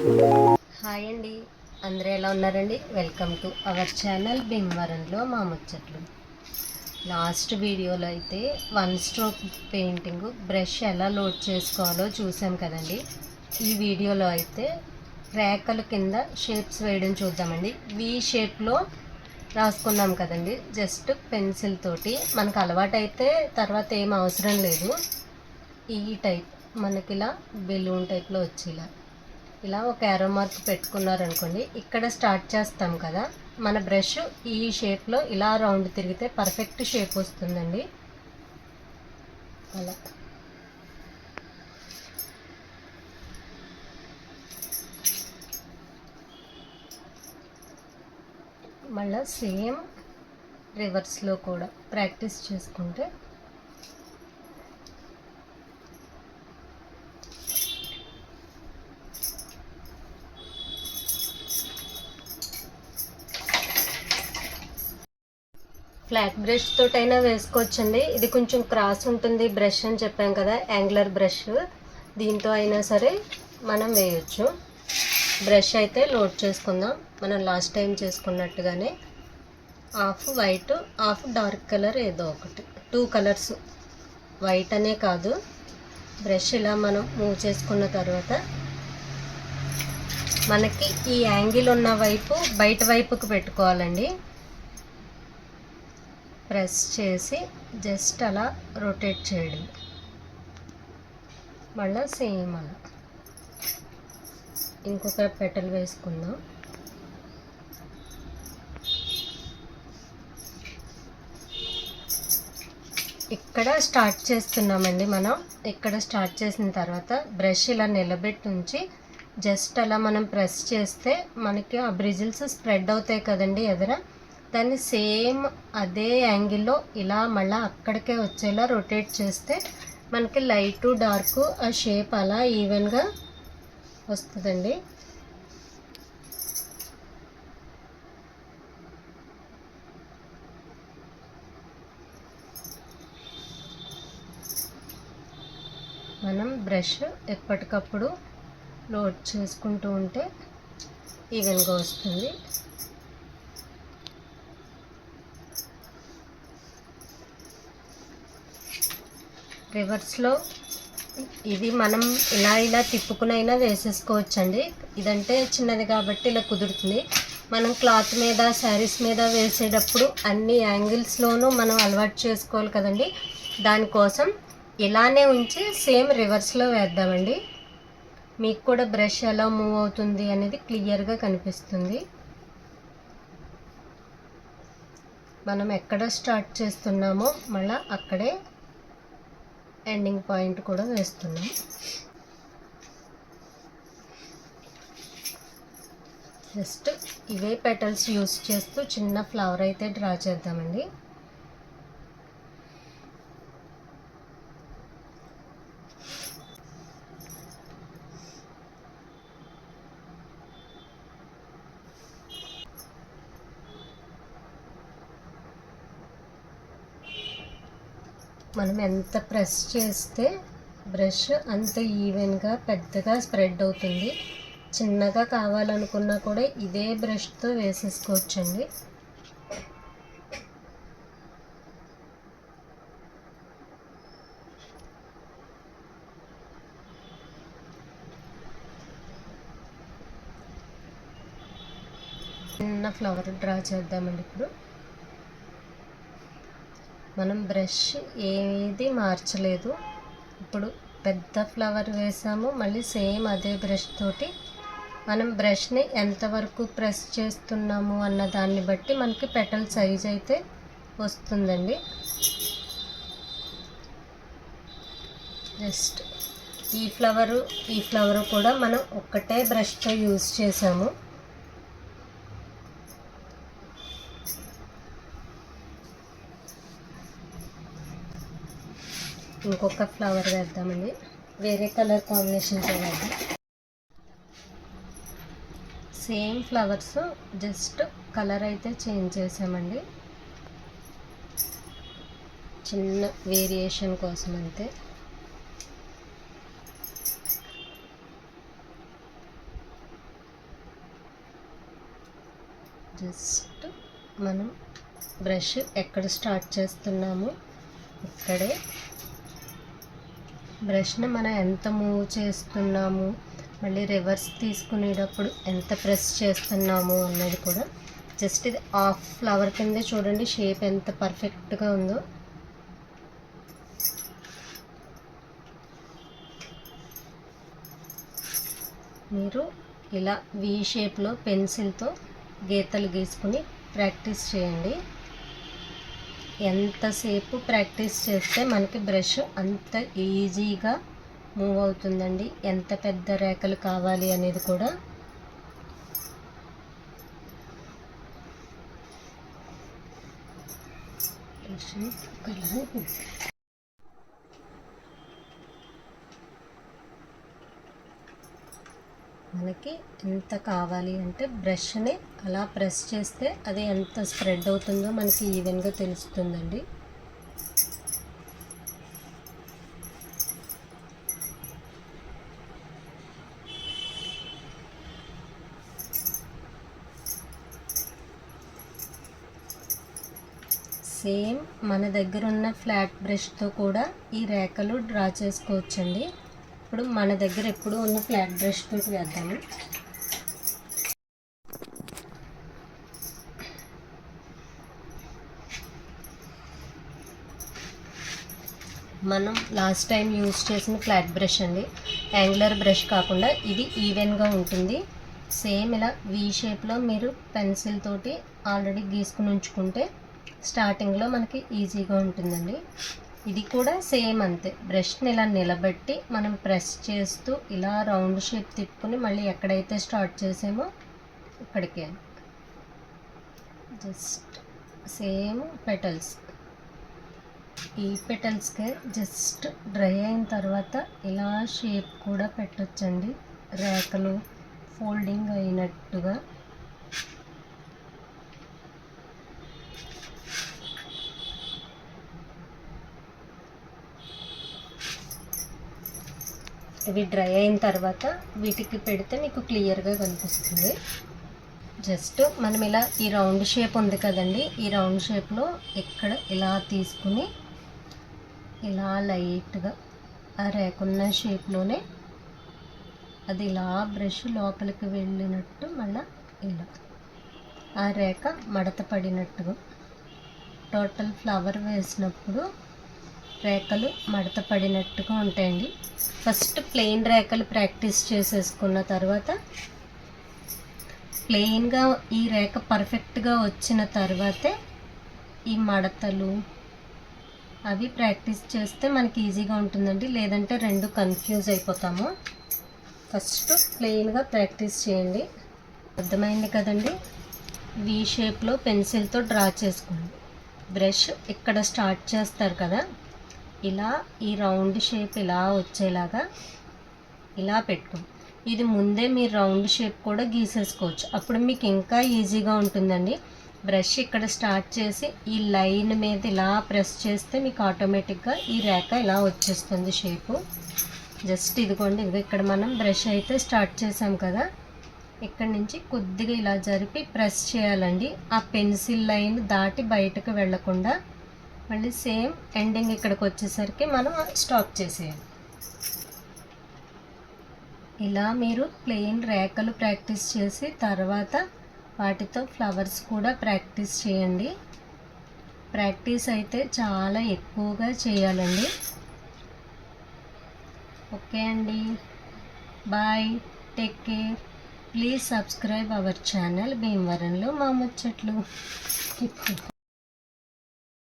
Hi అండి. అందరూ ఎలా ఉన్నారండి? వెల్కమ్ టు అవర్ ఛానల్ భీమవరంలో మా ముచ్చట్లు లాస్ట్ వీడియోలో అయితే వన్ స్ట్రోక్ పెయింటింగ్ బ్రష్ ఎలా లోడ్ చేసుకోవాలో చూసాం కదండి. ఈ వీడియోలో అయితే రేఖల కింద షేప్స్ వేయడం చూద్దామండి. వి షేప్లో రాసుకున్నాం కదండి. జస్ట్ పెన్సిల్ తోటి. మనకు అలవాటైతే తర్వాత ఏం అవసరం లేదు. ఈ టైప్ మనకి ఇలా బెలూన్ టైప్లో వచ్చేలా. ఇలా ఒక యారో మార్క్ పెట్టుకున్నారనుకోండి ఇక్కడ స్టార్ట్ చేస్తాం కదా. మన బ్రష్ ఈ షేప్లో ఇలా రౌండ్ తిరిగితే పర్ఫెక్ట్ షేప్ వస్తుందండి. అలా. మళ్ళీ సేమ్ రివర్స్లో కూడా ప్రాక్టీస్ చేసుకుంటే ఫ్లాట్ బ్రష్ తోటైనా వేసుకోవచ్చండి. ఇది కొంచెం క్రాస్ ఉంటుంది బ్రష్ అని చెప్పాం కదా యాంగులర్ బ్రష్. దీంతో అయినా సరే మనం వేయొచ్చు. బ్రష్ అయితే లోడ్ చేసుకుందాం. మనం last time చేసుకున్నట్టుగానే half white half dark colour ఏదో ఒకటి. Two colours. వైట్ అనే కాదు. బ్రష్ ఇలా మనం మూవ్ చేసుకున్న తర్వాత మనకి ఈ యాంగిల్ ఉన్న వైపు బయట వైపుకు పెట్టుకోవాలండి. ప్రెస్ చేసి జస్ట్ అలా రొటేట్ చేయడం. మళ్ళీ సేమ్ అలా. ఇంకొక పెటల్ వేసుకుందాం. ఇక్కడ స్టార్ట్ చేస్తున్నామండి మనం. ఇక్కడ స్టార్ట్ చేసిన తర్వాత బ్రష్ ఇలా నిలబెట్టి ఉంచి జస్ట్ అలా మనం ప్రెస్ చేస్తే మనకి ఆ బ్రిజిల్స్ స్ప్రెడ్ అవుతాయి కదండి ఎదర. దాన్ని సేమ్ అదే యాంగిల్లో ఇలా మళ్ళీ అక్కడికే వచ్చేలా రొటేట్ చేస్తే మనకి లైట్ డార్క్ ఆ షేప్ అలా ఈవెన్గా వస్తుందండి. మనం బ్రష్ ఎప్పటికప్పుడు లోడ్ చేసుకుంటూ ఉంటే ఈవెన్గా వస్తుంది. రివర్స్లో ఇది మనం ఇలా ఇలా తిప్పుకునైనా వేసేసుకోవచ్చండి. ఇదంటే చిన్నది కాబట్టి ఇలా కుదురుతుంది. మనం క్లాత్ మీద శారీస్ మీద వేసేటప్పుడు అన్ని యాంగిల్స్లోనూ మనం అలవాటు చేసుకోవాలి కదండి. దానికోసం ఇలానే ఉంచి సేమ్ రివర్స్లో వేద్దామండి. మీకు కూడా బ్రష్ ఎలా మూవ్ అవుతుంది అనేది క్లియర్గా కనిపిస్తుంది. మనం ఎక్కడ స్టార్ట్ చేస్తున్నామో మళ్ళీ అక్కడే ఎండింగ్ పాయింట్ కూడా వేస్తున్నాం. జస్ట్ ఇవే పెటల్స్ యూస్ చేస్తూ చిన్న ఫ్లవర్ అయితే డ్రా చేద్దామండి. మనం ఎంత ప్రెస్ చేస్తే బ్రష్ అంత ఈవెన్గా పెద్దగా స్ప్రెడ్ అవుతుంది. చిన్నగా కావాలనుకున్నా కూడా ఇదే బ్రష్తో వేసేసుకోవచ్చండి. చిన్న ఫ్లవర్ డ్రా చేద్దామండి ఇప్పుడు. మనం బ్రష్ ఏది మార్చలేదు. ఇప్పుడు పెద్ద ఫ్లవర్ వేసాము. మళ్ళీ సేమ్ అదే బ్రష్ తోటి మనం బ్రష్ని ఎంతవరకు ప్రెస్ చేస్తున్నాము అన్న దాన్ని బట్టి మనకి పెటల్ సైజ్ అయితే వస్తుందండి. జస్ట్ ఈ ఫ్లవరు ఈ ఫ్లవరు కూడా మనం ఒక్కటే బ్రష్తో యూజ్ చేసాము. ఇంకొక ఫ్లవర్ వేద్దామండి. వేరే కలర్ కాంబినేషన్తో వేద్దాం. సేమ్ ఫ్లవర్స్ జస్ట్ కలర్ అయితే చేంజ్ చేసామండి. చిన్న వేరియేషన్ కోసం అంతే. జస్ట్ మనం బ్రష్ ఎక్కడ స్టార్ట్ చేస్తున్నాము ఇక్కడే బ్రష్ని మనం ఎంత మూవ్ చేస్తున్నాము మళ్ళీ రివర్స్ తీసుకునేటప్పుడు ఎంత ప్రెస్ చేస్తున్నాము అన్నది కూడా జస్ట్ ఇది హాఫ్ ఫ్లవర్ కింద చూడండి షేప్ ఎంత పర్ఫెక్ట్గా ఉందో. మీరు ఇలా వి షేప్లో పెన్సిల్తో గీతలు గీసుకుని ప్రాక్టీస్ చేయండి. ఎంతసేపు ప్రాక్టీస్ చేస్తే మనకి బ్రష్ అంత ఈజీగా మూవ్ అవుతుందండి? ఎంత పెద్ద రేఖలు కావాలి అనేది కూడా. మనకి ఎంత కావాలి అంటే బ్రష్ని అలా ప్రెస్ చేస్తే అది ఎంత స్ప్రెడ్ అవుతుందో మనకి ఈవెన్గా తెలుస్తుందండి. సేమ్ మన దగ్గర ఉన్న ఫ్లాట్ బ్రష్తో కూడా ఈ రేఖలు డ్రా చేసుకోవచ్చండి. ఇప్పుడు మన దగ్గర ఎప్పుడు ఉన్న ఫ్లాట్ బ్రష్ తోటి వేద్దాము. మనం లాస్ట్ టైం యూజ్ చేసిన ఫ్లాట్ బ్రష్ అండి. యాంగులర్ బ్రష్ కాకుండా ఇది ఈవెన్గా ఉంటుంది. సేమ్ ఇలా వీ షేప్లో మీరు పెన్సిల్ తోటి ఆల్రెడీ గీసుకుని ఉంచుకుంటే స్టార్టింగ్లో మనకి ఈజీగా ఉంటుందండి. ఇది కూడా సేమ్ అంతే. బ్రష్ని ఇలా నిలబెట్టి మనం ప్రెస్ చేస్తూ ఇలా రౌండ్ షేప్ తిప్పుకుని మళ్ళీ ఎక్కడైతే స్టార్ట్ చేసామో ఇక్కడికే. Just same petals. ఈ పెటల్స్కే జస్ట్ డ్రై అయిన తర్వాత ఇలా షేప్ కూడా పెట్టొచ్చండి. రేఖలు ఫోల్డింగ్ అయినట్టుగా. ఇవి డ్రై అయిన తర్వాత వీటికి పెడితే మీకు క్లియర్గా కనిపిస్తుంది. జస్ట్ మనం ఇలా ఈ రౌండ్ షేప్ ఉంది కదండి ఈ రౌండ్ షేప్లో ఇక్కడ ఇలా తీసుకుని ఇలా లైట్గా ఆ రేకున్న షేప్లోనే అది ఇలా బ్రష్ లోపలికి వెళ్ళినట్టు మళ్ళీ ఇలా ఆ రేఖ మడత పడినట్టుగా. టోటల్ ఫ్లవర్ వేసినప్పుడు రేఖలు మడత పడినట్టుగా ఉంటాయండి. ఫస్ట్ ప్లెయిన్ రేఖలు ప్రాక్టీస్ చేసేసుకున్న తర్వాత ప్లెయిన్గా ఈ రేఖ పర్ఫెక్ట్గా వచ్చిన తర్వాతే ఈ మడతలు అవి ప్రాక్టీస్ చేస్తే మనకి ఈజీగా ఉంటుందండి. లేదంటే రెండు కన్ఫ్యూజ్ అయిపోతాము. ఫస్ట్ ప్లెయిన్గా ప్రాక్టీస్ చేయండి. అర్థమైంది కదండి? వి షేప్లో పెన్సిల్తో డ్రా చేసుకోండి. బ్రష్ ఇక్కడ స్టార్ట్ చేస్తారు కదా? ఇలా ఈ రౌండ్ షేప్ ఇలా వచ్చేలాగా ఇలా పెట్టుకో ఇది ముందే మీరు రౌండ్ షేప్ కూడా గీసేసుకోవచ్చు. అప్పుడు మీకు ఇంకా ఈజీగా ఉంటుందండి. బ్రష్ ఇక్కడ స్టార్ట్ చేసి ఈ లైన్ మీద ఇలా ప్రెస్ చేస్తే మీకు ఆటోమేటిక్గా ఈ రేఖ ఇలా వచ్చేస్తుంది షేపు. జస్ట్ ఇదిగోండి ఇదిగో ఇక్కడ మనం బ్రష్ అయితే స్టార్ట్ చేసాం కదా. ఇక్కడ నుంచి కొద్దిగా ఇలా జరిపి ప్రెస్ చేయాలండి. ఆ పెన్సిల్ లైన్ దాటి బయటకు వెళ్ళకుండా మళ్ళీ సేమ్ ఎండింగ్ ఇక్కడికి వచ్చేసరికి మనం స్టాప్ చేసేయాలి. ఇలా మీరు ప్లెయిన్ రేఖలు ప్రాక్టీస్ చేసి తర్వాత వాటితో ఫ్లవర్స్ కూడా ప్రాక్టీస్ చేయండి. ప్రాక్టీస్ అయితే చాలా ఎక్కువగా చేయాలండి. ఓకే అండి. Bye. Take care. Please subscribe our channel. భీమవరంలో మా ముచ్చట్లు.